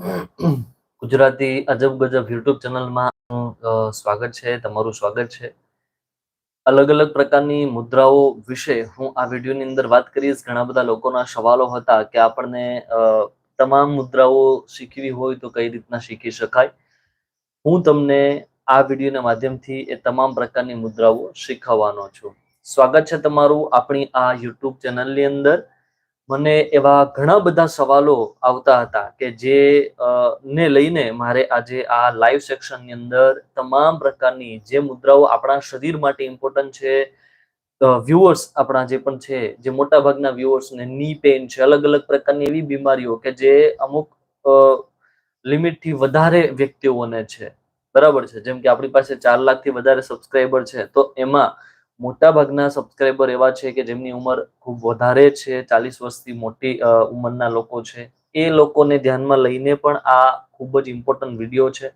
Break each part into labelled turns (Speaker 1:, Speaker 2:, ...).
Speaker 1: ગુજરાતી અજબ ગજબ યુટ્યુબ ચેનલમાં સ્વાગત છે, તમારું સ્વાગત છે. અલગ અલગ પ્રકારની મુદ્રાઓ વિશે હું આ વિડીયોની અંદર વાત કરીશ. ઘણા બધા લોકોના સવાલો હતા કે આપણને તમામ મુદ્રાઓ શીખવી હોય તો કઈ રીતના શીખી શકાય? હું તમને આ વિડીયોના માધ્યમથી એ તમામ પ્રકારની મુદ્રાઓ શીખવવાનો છું. સ્વાગત છે તમારું આપણી આ યુટ્યુબ ચેનલની અંદર. મને એવા ઘણા બધા સવાલો આવતા હતા કે જે ને લઈને મારે આજે આ લાઈવ સેક્શનની અંદર તમામ પ્રકારની જે મુદ્રાઓ આપણા શરીર માટે ઇમ્પોર્ટન્ટ છે વ્યુઅર્સ આપણા જે પણ છે, જે મોટા ભાગના વ્યુઅર્સને ની પેઇન છે, અલગ અલગ પ્રકારની એવી બીમારીઓ કે જે અમુક લિમિટથી વધારે વ્યક્તિઓને છે. બરાબર છે? જેમ કે આપણી પાસે ચાર લાખથી વધારે સબસ્ક્રાઈબર છે, તો એમાં મોટા ભાગના સબસ્ક્રાઈબર એવા છે કે જેમની ઉંમર ખૂબ વધારે છે, ચાલીસ વર્ષથી મોટી ઉંમરના લોકો છે. એ લોકોને ધ્યાનમાં લઈને પણ આ ખૂબ જ ઇમ્પોર્ટન્ટ વીડિયો છે.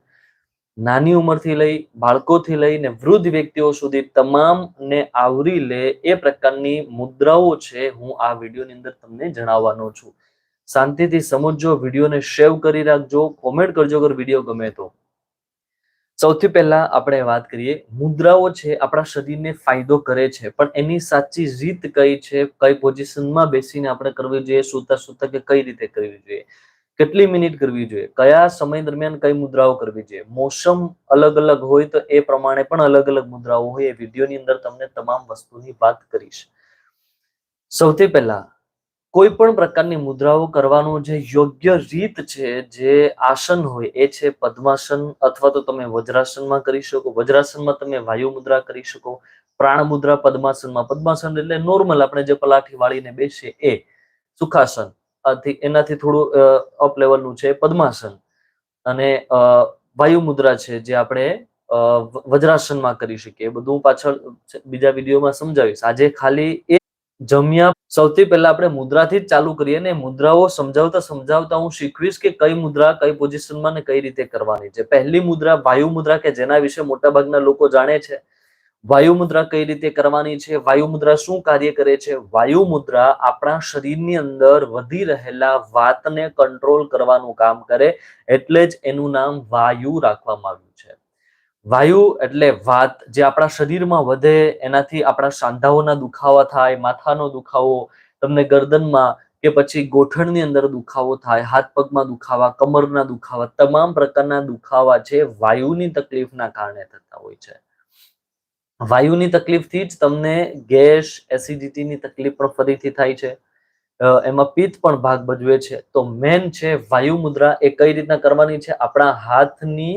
Speaker 1: નાની ઉંમરથી લઈ, બાળકોથી લઈને વૃદ્ધ વ્યક્તિઓ સુધી તમામને આવરી લે એ પ્રકારની મુદ્રાઓ છે હું આ વિડીયોની અંદર તમને જણાવવાનો છું. શાંતિથી સમજજો, વિડીયોને સેવ કરી રાખજો કોમેન્ટ કરજો અગર વીડિયો ગમે તો. સૌથી પહેલા આપણે વાત કરીએ, મુદ્રાઓ છે આપણા શરીરને ફાયદો કરે છે, પણ એની સાચી રીત કઈ છે, કઈ પોઝિશનમાં બેસીને આપણે કરવી જોઈએ, સૂતા સૂતા કે કઈ રીતે કરવી જોઈએ? કેટલી મિનિટ કરવી જોઈએ? કયા સમય દરમિયાન કઈ મુદ્રાઓ કરવી જોઈએ? મોસમ અલગ અલગ હોય તો એ પ્રમાણે પણ અલગ અલગ મુદ્રાઓ હોય, એ વિડીયોની અંદર તમને તમામ વસ્તુની વાત કરીશ. સૌથી પહેલા કોઈ પણ પ્રકારની મુદ્રાઓ કરવાનો જે યોગ્ય રીત છે, જે આસન હોય, એ છે પદ્માસન અથવા તો તમે વજ્રાસનમાં કરી શકો. વજ્રાસનમાં તમે વાયુ મુદ્રા કરી શકો. પ્રાણ મુદ્રા પદ્માસનમાં. પદ્માસન એટલે નોર્મલ આપણે જે પલાઠી વાળીને બેસીએ એ સુખાસન. એનાથી થોડું અપ લેવલનું છે પદ્માસન. અને વાયુ મુદ્રા છે જે આપણે વજ્રાસનમાં કરી શકીએ. બધું પાછળ બીજા વિડીયોમાં સમજાવીશ. આજે ખાલી એ જમ્યા સૌથી પહેલા આપણે મુદ્રાથી જ ચાલુ કરીએ ને મુદ્રાઓ સમજાવતા સમજાવતા હું શીખવીશ કે કઈ મુદ્રા કઈ પોઝિશનમાં ને કઈ રીતે કરવાની છે. પહેલી મુદ્રા વાયુ મુદ્રા કે જેના વિશે મોટાભાગના લોકો જાણે છે. વાયુ મુદ્રા કઈ રીતે કરવાની છે? વાયુ મુદ્રા શું કાર્ય કરે છે? વાયુ મુદ્રા આપણા શરીરની અંદર વધી રહેલા વાતને કંટ્રોલ કરવાનું કામ કરે એટલે જ એનું નામ વાયુ રાખવામાં આવ્યું છે. વાયુ એટલે વાત જે આપણા શરીરમાં વધે, એનાથી આપણા સાંધાઓના દુખાવા થાય, માથાનો દુખાવો, તમને ગરદનમાં કે પછી ગોઠણની અંદર દુખાવો થાય, હાથ પગમાં દુખાવા, કમરના દુખાવા, તમામ પ્રકારના દુખાવા છે વાયુની તકલીફના કારણે થતા હોય છે. વાયુની તકલીફથી જ તમને ગેસ, એસિડિટીની તકલીફ પણ ફરીથી થાય છે. એમાં પિત્ત પણ ભાગ ભજવે છે. તો મેન છે વાયુ મુદ્રા એ કઈ રીતના કરવાની છે? આપણા હાથની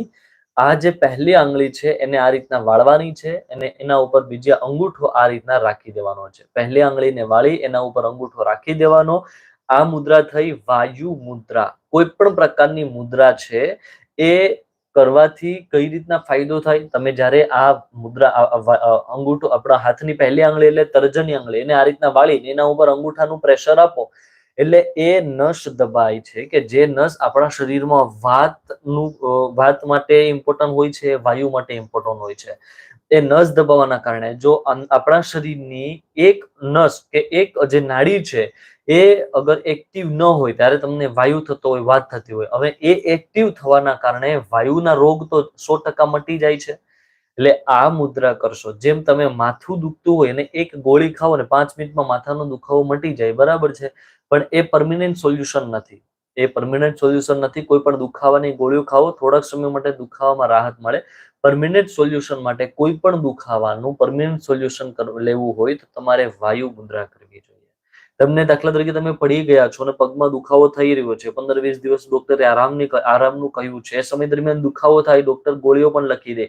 Speaker 1: આ જે પહેલી આંગળી છે એને આ રીતના વાળવાની છે અને એના ઉપર બીજી અંગૂઠો આ રીતના રાખી દેવાનો છે. પહેલી આંગળીને વાળી, એના ઉપર અંગૂઠો રાખી દેવાનો. આ મુદ્રા થઈ વાયુ મુદ્રા. કોઈ પણ પ્રકારની મુદ્રા છે એ કરવાથી કઈ રીતના ફાયદો થાય? તમે જ્યારે આ મુદ્રા અંગૂઠો આપણા હાથની પહેલી આંગળી એટલે તર્જની આંગળી, એને આ રીતના વાળીને એના ઉપર અંગૂઠાનું પ્રેશર આપો એટલે એ નસ દબાય છે કે જે નસ આપણા શરીરમાં વાતનું વાત માટે ઇમ્પોર્ટન્ટ હોય છે, વાયુ માટે ઇમ્પોર્ટન્ટ હોય છે. એ નસ દબાવવાના કારણે જો આપણા શરીરની એક નસ કે એક જે નાડી છે, એ અગર એક્ટિવ ન હોય ત્યારે તમને વાયુ થતો હોય, વાત થતી હોય. હવે એ એક્ટિવ થવાના કારણે વાયુના રોગ તો સો ટકા મટી જાય છે. એટલે આ મુદ્રા કરશો. જેમ તમે માથું દુખતું હોય અને એક ગોળી ખાઓ અને પાંચ મિનિટમાં માથાનો દુખાવો મટી જાય, બરાબર છે? પણ એ પરમિનન્ટ સોલ્યુશન નથી. એ પરમિનન્ટ સોલ્યુશન નથી. કોઈ પણ દુખાવાની ગોળીઓ ખાવો થોડાક સમય માટે દુખાવામાં રાહત મળે. પરમિનન્ટ સોલ્યુશન માટે કોઈ પણ દુખાવાનું પરમિનન્ટ સોલ્યુશન લેવું હોય તો તમારે વાયુ મુદ્રા કરવી તમને દાખલા તરીકે તમે પડી ગયા છો અને પગમાં દુખાવો થઈ રહ્યો છે, પંદર વીસ દિવસ ડોક્ટરે આરામની આરામનું કહ્યું છે. એ સમય દરમિયાન દુખાવો થાય ડોક્ટર ગોળીઓ પણ લખી દે.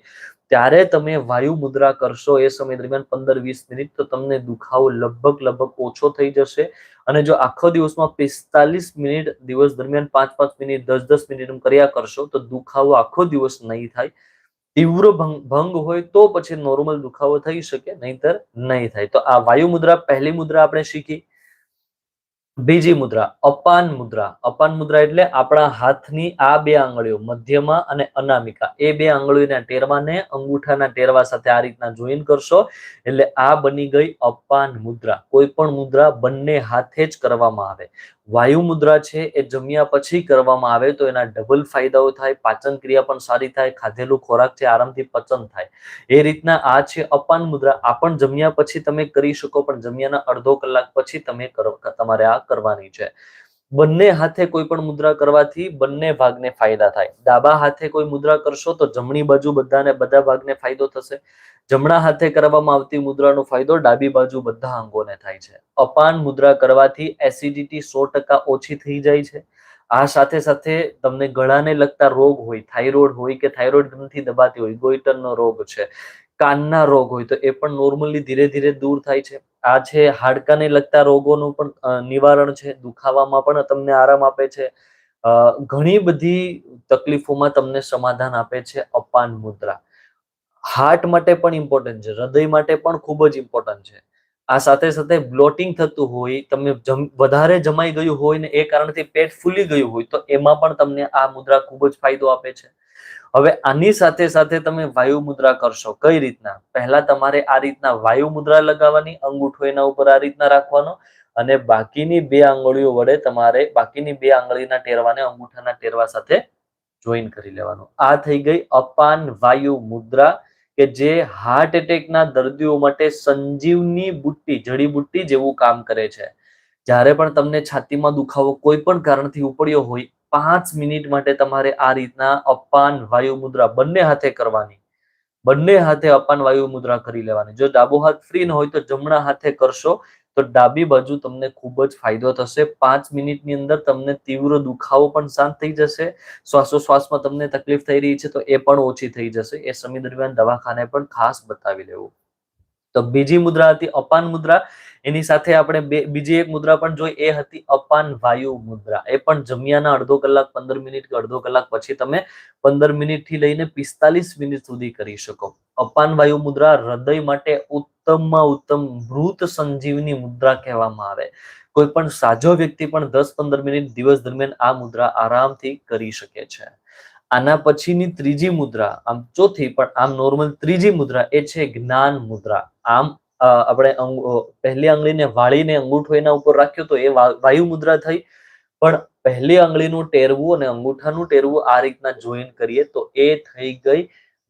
Speaker 1: ત્યારે તમે વાયુ મુદ્રા કરશો એ સમય દરમિયાન પંદર વીસ મિનિટ તો તમને દુખાવો લગભગ લગભગ ઓછો થઈ જશે. અને જો આખો દિવસમાં પિસ્તાલીસ મિનિટ દિવસ દરમિયાન પાંચ પાંચ મિનિટ, દસ દસ મિનિટ કર્યા કરશો તો દુખાવો આખો દિવસ નહીં થાય. તીવ્ર ભંગ હોય તો પછી નોર્મલ દુખાવો થઈ શકે, નહીતર નહીં થાય. તો આ વાયુ મુદ્રા પહેલી મુદ્રા આપણે શીખી. બીજી મુદ્રા, અપાન મુદ્રા. અપાન મુદ્રા એટલે આપણા હાથની આ બે આંગળીઓ, મધ્યમાં અને અનામિકા. એ બે આંગળીઓના ટેરવાને અંગૂઠાના ટેરવા સાથે આ રીતના જોઈન કરશો. એટલે આ બની ગઈ અપાન મુદ્રા. કોઈ પણ મુદ્રા બંને હાથે જ કરવામાં આવે. વાયુ મુદ્રા છે એ જમ્યા પછી કરવામાં આવે તો એના ડબલ ફાયદાઓ થાય, પાચન ક્રિયા પણ સારી થાય, ખાધેલું ખોરાક છે આરામથી પચન થાય. એ રીતના આ છે અપાન મુદ્રા. આ પણ જમ્યા પછી તમે કરી શકો, પણ જમ્યાના અડધો કલાક પછી તમે તમારે આ કરવાની છે. બંને હાથે કોઈ પણ મુદ્રા કરવાથી બંને ભાગને ફાયદા થાય. ડાબા હાથે કોઈ મુદ્રા કરશો તો જમણી બાજુ બધાને બધા ભાગને ફાયદો થશે. જમણા હાથે કરવામાં આવતી મુદ્રાનો ફાયદો ડાબી બાજુ બધા અંગોને થાય છે. અપાન મુદ્રા કરવાથી એસિડિટી સો ટકા ઓછી થઈ જાય છે. આ સાથે સાથે તમને ગળાને લગતા રોગ હોય, થાઇરોઇડ હોય કે થાઇરોઇડ ગ્રંથિ દબાતી હોય, ગોઈટરનો રોગ છે. કાનના રોગ હોય તો એ પણ નોર્મલી ધીરે ધીરે દૂર થાય છે. આ છે હાડકાને લગતા રોગોનું પણ નિવારણ છે, દુખાવામાં પણ તમને આરામ આપે છે. ઘણી બધી તકલીફોમાં તમને સમાધાન આપે છે અપાન મુદ્રા. હાર્ટ માટે પણ ઇમ્પોર્ટન્ટ છે, હૃદય માટે પણ ખૂબ જ ઇમ્પોર્ટન્ટ છે. આ સાથે સાથે બ્લોટિંગ થતું હોય, તમે વધારે જમાઈ ગયું હોય ને એ કારણથી પેટ ફૂલી ગયું હોય તો એમાં પણ તમને આ મુદ્રા ખૂબ જ ફાયદો આપે છે. હવે આની સાથે સાથે તમે વાયુ મુદ્રા કરશો. કઈ રીતના? પહેલા તમારે આ રીતના વાયુ મુદ્રા લગાવવાની, અંગૂઠો એના ઉપર આ રીતના રાખવાનો અને બાકીની બે આંગળીઓ વડે તમારે બાકીની બે આંગળીના ટેરવાને અંગૂઠાના ટેરવા સાથે જોઈન કરી લેવાનું. આ થઈ ગઈ અપાન વાયુ મુદ્રા કે જે હાર્ટ એટેકના દર્દીઓ માટે સંજીવની બુટ્ટી જડીબુટ્ટી જેવું કામ કરે છે. જ્યારે પણ તમને છાતીમાં દુખાવો કોઈ પણ કારણથી ઉપડ્યો હોય પાંચ મિનિટ માટે તમારે આ રીતના અપાન વાયુ મુદ્રા બંને હાથે કરવાની. બંને હાથે અપાન વાયુ મુદ્રા કરી લેવાની. જો ડાબો હાથ ફ્રી ન હોય તો જમણા હાથે કરશો, તો ડાબી બાજુ તમને ખૂબ જ ફાયદો થશે. પાંચ મિનિટની અંદર તમને તીવ્ર દુખાવો પણ શાંત થઈ જશે. શ્વાસોશ્વાસમાં તમને તકલીફ થઈ રહી છે તો એ પણ ઓછી થઈ જશે. એ સમય દરમિયાન દવાખાને પણ ખાસ બતાવી લેવું. તો બીજી મુદ્રા હતી અપાન મુદ્રા. એની સાથે આપણે બે, બીજી એક મુદ્રા પણ જોઈ. એ હતી અપાન વાયુ મુદ્રા. એ પણ જમ્યાના અડધો કલાક, પંદર મિનિટ કે અડધો કલાક પછી તમે પંદર મિનિટથી લઈને પિસ્તાલીસ મિનિટ સુધી કરી શકો. અપાન વાયુ મુદ્રા હૃદય માટે ઉત્તમમાં ઉત્તમ મૃત સંજીવની મુદ્રા કહેવામાં આવે. કોઈ પણ સાજો વ્યક્તિ પણ દસ પંદર મિનિટ દિવસ દરમિયાન આ મુદ્રા આરામથી કરી શકે છે. આના પછીની ત્રીજી મુદ્રા, આમ ચોથી, પણ આમ નોર્મલ ત્રીજી મુદ્રા એ છે જ્ઞાન મુદ્રા. આમ આપણે પહેલી આંગળીને વાળીને અંગૂઠો એના ઉપર રાખ્યો તો એ વાયુ મુદ્રા થઈ. પણ પહેલી આંગળીનું ટેરવું અને અંગૂઠાનું ટેરવું આ રીતના જોઈન કરીએ તો એ થઈ ગઈ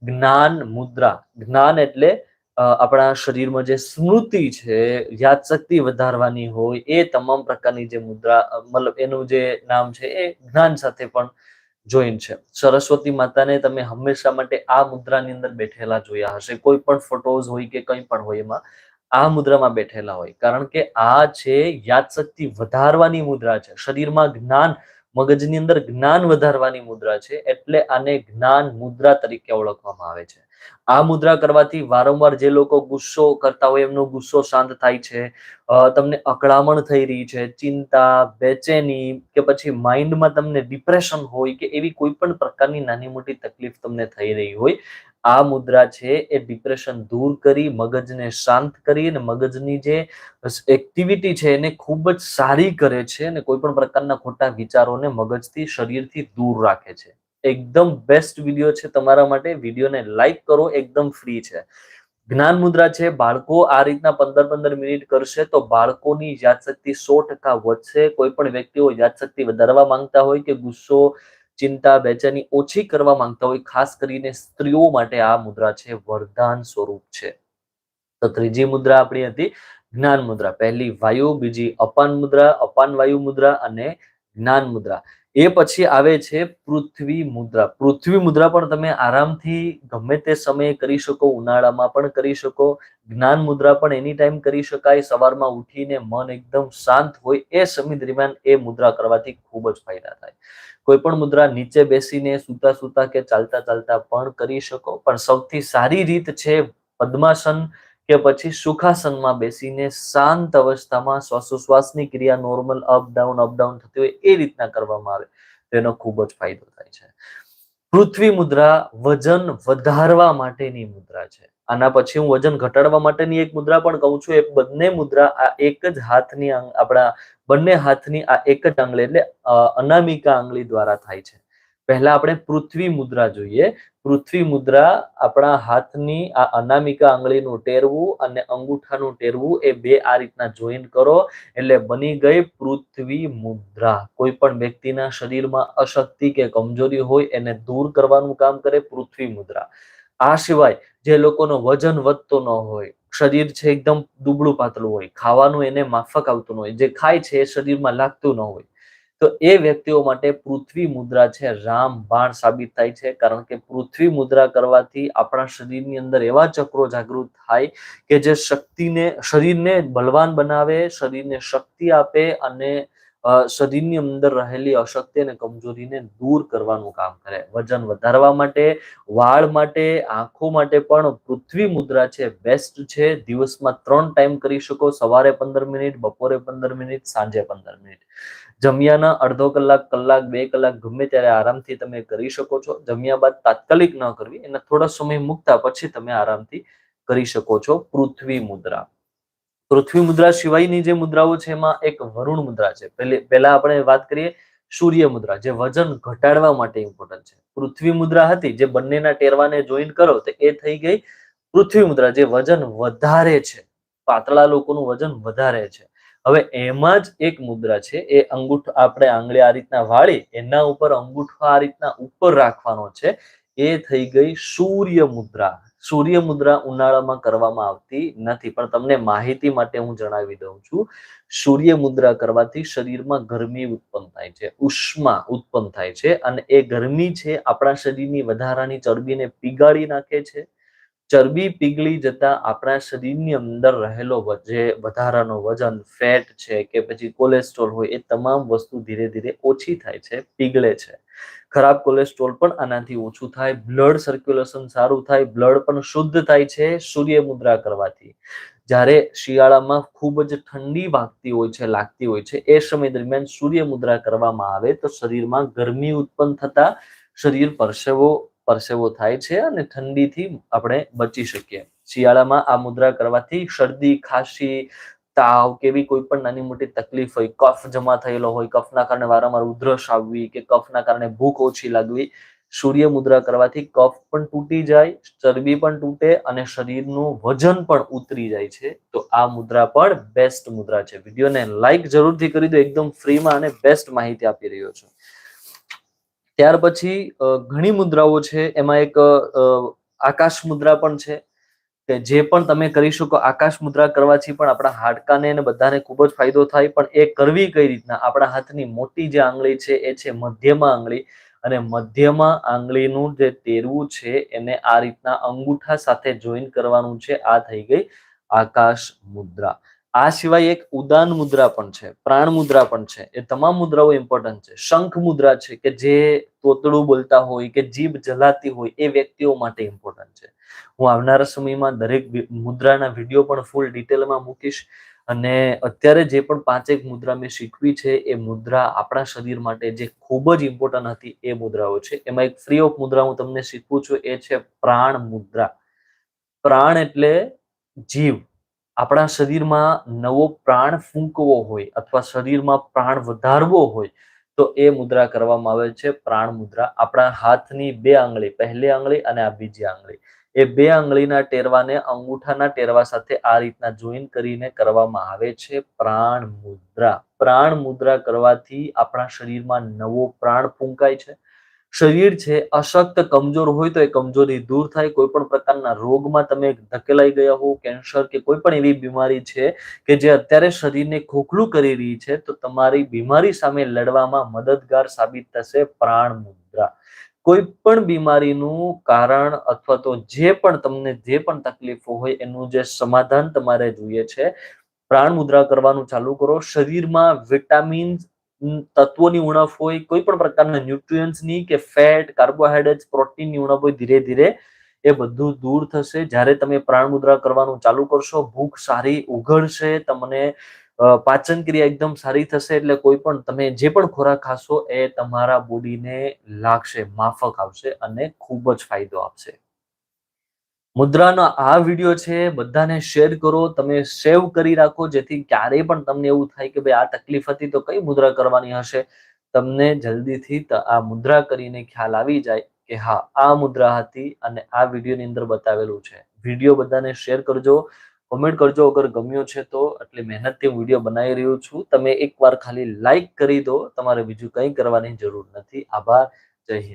Speaker 1: જ્ઞાન મુદ્રા. જ્ઞાન એટલે આપણા શરીરમાં જે સ્મૃતિ છે, યાદશક્તિ વધારવાની હોય, એ તમામ પ્રકારની જે મુદ્રા મતલબ એનું જે નામ છે એ જ્ઞાન સાથે પણ જોઈન છે. સરસ્વતી માતાને તમે હંમેશા માટે આ મુદ્રાની અંદર બેઠેલા જોયા હશે. કોઈ પણ ફોટોઝ હોય કે કંઈ પણ હોય એમાં આ મુદ્રામાં બેઠેલા હોય. કારણ કે આ છે યાદશક્તિ વધારવાની મુદ્રા છે. શરીરમાં જ્ઞાન મગજની અંદર જ્ઞાન વધારવાની મુદ્રા છે, એટલે આને જ્ઞાન મુદ્રા તરીકે ઓળખવામાં આવે છે. આ મુદ્રા કરવાથી વારંવાર જે લોકો ગુસ્સો કરતા હોય, એમનો ગુસ્સો શાંત થાય છે. તમને અકળામણ થઈ રહી છે, ચિંતા, બેચેની કે પછી માઇન્ડમાં તમને ડિપ્રેશન હોય કે એવી કોઈ પણ પ્રકારની નાની મોટી તકલીફ તમને થઈ રહી હોય આ મુદ્રા છે એ ડિપ્રેશન દૂર કરી, મગજને શાંત કરી અને મગજની જે એક્ટિવિટી છે એને ખૂબ જ સારી કરે છે અને કોઈ પણ પ્રકારના ખોટા વિચારોને મગજથી, શરીરથી દૂર રાખે છે. એકદમ બેસ્ટ વીડિયો છે તમારા માટે. વિડીયોને લાઈક કરો, એકદમ ફ્રી છે. જ્ઞાન મુદ્રા છે, બાળકો આ રીતના પંદર પંદર મિનિટ કરશે તો બાળકોની યાદશક્તિ સો ટકા વધશે. કોઈ પણ વ્યક્તિઓ યાદશક્તિ વધારવા માંગતા હોય કે ગુસ્સો ચિંતા, બેચેની ઓછી કરવા માંગતા હોય, ખાસ કરીને સ્ત્રીઓ માટે આ મુદ્રા છે, વરદાન સ્વરૂપ છે. તો ત્રીજી મુદ્રા આપણી હતી, જ્ઞાન મુદ્રા. પહેલી વાયુ, બીજી અપાન મુદ્રા, અપાન વાયુ મુદ્રા અને જ્ઞાન મુદ્રા. એ પછી આવે છે પૃથ્વી મુદ્રા. પૃથ્વી મુદ્રા પણ તમે આરામથી ગમે તે સમયે કરી શકો, ઉનાળામાં પણ કરી શકો, જ્ઞાન મુદ્રા પણ એની ટાઈમ કરી શકાય, સવારમાં ઉઠીને મન એકદમ શાંત હોય એ સમય દરમિયાન એ મુદ્રા કરવાથી ખૂબ જ ફાયદા થાય. કોઈ પણ મુદ્રા નીચે બેસીને સુતા સુતા કે ચાલતા ચાલતા પણ કરી શકો, પણ સૌથી સારી રીત છે પદ્માસન કે પછી સુખાસનમાં બેસીને શાંત અવસ્થામાં શ્વાસોશ્વાસની ક્રિયા નોર્મલ અપ ડાઉન થતી હોય એ રીતના કરવામાં આવે તેનો ખૂબ જ ફાયદો થાય છે. પૃથ્વી મુદ્રા વજન વધારવા માટેની મુદ્રા છે. આના પછી હું વજન ઘટાડવા માટેની એક મુદ્રા પણ કહું છું. એ બંને મુદ્રા આ એક જ હાથની આપણા બંને હાથની આ એક જ આંગળી એટલે અનામિકા આંગળી દ્વારા થાય છે. પહેલા આપણે પૃથ્વી મુદ્રા જોઈએ. પૃથ્વી મુદ્રા આપણા હાથની આ અનામિકા આંગળીનું ટેરવું અને અંગૂઠાનું ટેરવું એ બે આ રીતના જોઈન કરો. એટલે બની ગઈ પૃથ્વી મુદ્રા. કોઈ પણ વ્યક્તિના શરીરમાં અશક્તિ કે કમજોરી હોય એને દૂર કરવાનું કામ કરે પૃથ્વી મુદ્રા. આ સિવાય જે લોકોનો વજન વધતો ન હોય, શરીર છે એકદમ દુબળું પાતળું હોય, ખાવાનું એને માફક આવતું ન હોય, જે ખાય છે એ શરીરમાં લાગતું ન હોય તો એ વ્યક્તિઓ માટે પૃથ્વી મુદ્રા છે. રામ બાણ સાબિત થાય છે. કારણ કે પૃથ્વી મુદ્રા કરવાથી આપણા શરીરની અંદર એવા ચક્રો જાગૃત થાય કે જે શક્તિને, શરીરને બલવાન બનાવે, શરીરને શક્તિ આપે અને શરીરની અંદર રહેલી અશક્તિ અને કમજોરીને દૂર કરવાનું કામ કરે. વજન વધારવા માટે, વાળ માટે, આંખો માટે પણ પૃથ્વી મુદ્રા છે બેસ્ટ છે. દિવસમાં ત્રણ ટાઈમ કરી શકો, સવારે પંદર મિનિટ, બપોરે પંદર મિનિટ, સાંજે પંદર મિનિટ. જમ્યાના અડધો કલાક કલાક, બે કલાક ગમે ત્યારે આરામથી તમે કરી શકો છો. જમ્યા બાદ તાત્કાલિક ન કરવી, એને થોડા સમય મૂકતા પછી તમે આરામથી કરી શકો છો. પૃથ્વી મુદ્રા. પૃથ્વી મુદ્રા સિવાયની જે મુદ્રાઓ છે એમાં એક વરુણ મુદ્રા છે. પહેલા આપણે વાત કરીએ સૂર્ય મુદ્રા, જે વજન ઘટાડવા માટે ઇમ્પોર્ટન્ટ છે. પૃથ્વી મુદ્રા હતી, જે બંનેના ટેરવાને જોઈન કરો તો એ થઈ ગઈ પૃથ્વી મુદ્રા, જે વજન વધારે છે. પાતળા લોકોનું વજન વધારે છે. હવે એમાં જ એક મુદ્રા છે, એ અંગૂઠ આપણે આંગળી આ રીતના વાળી, એના ઉપર અંગૂઠો આ રીતના ઉપર રાખવાનો છે. એ થઈ ગઈ સૂર્ય મુદ્રા. સૂર્ય મુદ્રા ઉનાળામાં કરવામાં આવતી નથી. પણ તમને માહિતી માટે હું જણાવી દઉં છું. સૂર્ય મુદ્રા કરવાથી શરીરમાં ગરમી ઉત્પન્ન થાય છે. ઉષ્મા ઉત્પન્ન થાય છે. અને એ ગરમી છે આપણા શરીરની વધારાની ચરબીને પીગાળી નાખે છે. ચરબી પીગળી જતા આપણા શરીરની અંદર રહેલો જે વધારાનો વજન, ફેટ છે કે પછી કોલેસ્ટ્રોલ હોય, એ તમામ વસ્તુ ધીરે ધીરે ઓછી થાય છે, પીગળે છે. ખરાબ કોલેસ્ટ્રોલ પણ આનાથી ઓછું થાય, બ્લડ સર્ક્યુલેશન સારું થાય, બ્લડ પણ શુદ્ધ થાય છે સૂર્ય મુદ્રા કરવાથી. જ્યારે શિયાળામાં ખૂબ જ ઠંડી વાગતી હોય છે, લાગતી હોય છે, એ સમય દરમિયાન સૂર્ય મુદ્રા કરવામાં આવે તો શરીરમાં ગરમી ઉત્પન્ન થતા શરીર પરસેવો પરસેવો થાય છે અને ઠંડીથી આપણે બચી શકીએ. શિયાળામાં આ મુદ્રા કરવાથી શરદી, ખાંસી, તાવ કેવી કોઈ પણ નાની મોટી તકલીફ હોય, કફ જમા થયેલો હોય, કફના કારણે વારંવાર ઉધરસ આવવી કે કફના કારણે ભૂખ ઓછી લાગવી, સૂર્ય મુદ્રા કરવાથી કફ પણ તૂટી જાય, ચરબી પણ તૂટે અને શરીરનું વજન પણ ઉતરી જાય છે. તો આ મુદ્રા પણ બેસ્ટ મુદ્રા છે. વિડીયોને લાઈક જરૂરથી કરી દો. એકદમ ફ્રીમાં અને બેસ્ટ માહિતી આપી રહ્યો છું. ત્યાર પછી ઘણી મુદ્રાઓ છે. એમાં એક આકાશ મુદ્રા પણ છે કે જે પણ તમે કરી શકો, આકાશ મુદ્રા કરવાથી પણ આપણા હાડકાને અને બધાને ખૂબ જ ફાયદો થાય. પણ એ કરવી કઈ રીતના? આપણા હાથની મોટી જે આંગળી છે, એ છે મધ્યમાં આંગળી. અને મધ્યમાં આંગળીનું જે તેરવું છે, એને આ રીતના અંગૂઠા સાથે જોઈન કરવાનું છે. આ થઈ ગઈ આકાશ મુદ્રા. આ સિવાય એક ઉદાન મુદ્રા પણ છે, પ્રાણ મુદ્રા પણ છે. એ તમામ મુદ્રાઓ ઇમ્પોર્ટન્ટ છે. શંખ મુદ્રા છે કે જે તોતડું બોલતા હોય કે જીભ જલાતી હોય એ વ્યક્તિઓ માટે ઇમ્પોર્ટન્ટ છે. હું આવનારા સમયમાં દરેક મુદ્રાના વીડિયો પણ ફૂલ ડિટેલમાં મૂકીશ અને અત્યારે જે પણ પાંચેક મુદ્રા મેં શીખવી છે એ મુદ્રા આપણા શરીર માટે જે ખૂબ જ ઇમ્પોર્ટન્ટ હતી એ મુદ્રાઓ છે. એમાં એક ફ્રી ઓફ મુદ્રા હું તમને શીખવું છું, એ છે પ્રાણ મુદ્રા. પ્રાણ એટલે જીવ. આપણા શરીરમાં નવો પ્રાણ ફૂંકવો હોય અથવા શરીરમાં પ્રાણ વધારવો હોય, તો એ મુદ્રા કરવામાં આવે છે. પ્રાણ મુદ્રા આપણા હાથની બે આંગળી, પહેલી આંગળી અને આ બીજી આંગળી. એ બે આંગળીના ટેરવાને અંગૂઠાના ટેરવા સાથે આ રીતના જોઈન કરીને કરવામાં આવે છે. પ્રાણ મુદ્રા. પ્રાણ મુદ્રા કરવાથી આપણા શરીરમાં નવો પ્રાણ ફૂંકાય છે. શરીર છે, અશક્ત, કમજોર હોય તો એ કમજોરી દૂર થાય. કોઈ પણ પ્રકારના રોગમાં તમે ધકેલાઈ ગયા હો કેન્સર કે કોઈ પણ એવી બીમારી છે કે જે અત્યારે શરીરને ખોખલું કરી રહી છે, તો તમારી બીમારી સામે લડવામાં મદદગાર સાબિત થશે પ્રાણ મુદ્રા. કોઈ પણ બીમારીનું કારણ અથવા તો જે પણ તમને જે પણ તકલીફો હોય એનું જે સમાધાન તમારે જોઈએ છે. પ્રાણ મુદ્રા કરવાનું ચાલુ કરો. શરીરમાં વિટામિન તત્વોની ઉણપ હોય, કોઈ પણ પ્રકારના ન્યુટ્રિયન્સની કે ફેટ કાર્બોહાઈડ્રેટ પ્રોટીનની ઉણપ હોય, ધીરે ધીરે એ બધું દૂર થશે. જ્યારે તમે પ્રાણ મુદ્રા કરવાનું ચાલુ કરશો, ભૂખ સારી ઉઘડશે, તમને પાચન ક્રિયા એકદમ સારી થશે, એટલે કોઈ પણ તમે જે પણ ખોરાક ખાશો, એ તમારા બોડીને લાગશે, માફક આવશે અને ખૂબ જ ફાયદો આપશે. મુદ્રાનો આ વીડિયો છે, બધાને શેર કરો, તમે સેવ કરી રાખો, જેથી ક્યારેય પણ તમને એવું થાય કે ભાઈ આ તકલીફ હતી તો કઈ મુદ્રા કરવાની હશે? તમને જલ્દીથી આ મુદ્રા કરીને ખ્યાલ આવી જાય કે હા, આ મુદ્રા હતી અને આ વિડીયોની અંદર બતાવેલું છે. વીડિયો બધાને શેર કરજો, કોમેન્ટ કરજો, અગર ગમ્યો છે તો, એટલે મહેનતથી વીડિયો બનાવી રહ્યો છું. તમે એકવાર ખાલી લાઈક કરી દો, તમારે બીજું કંઈ કરવાની જરૂર નથી. આભાર, જય હિન્દ.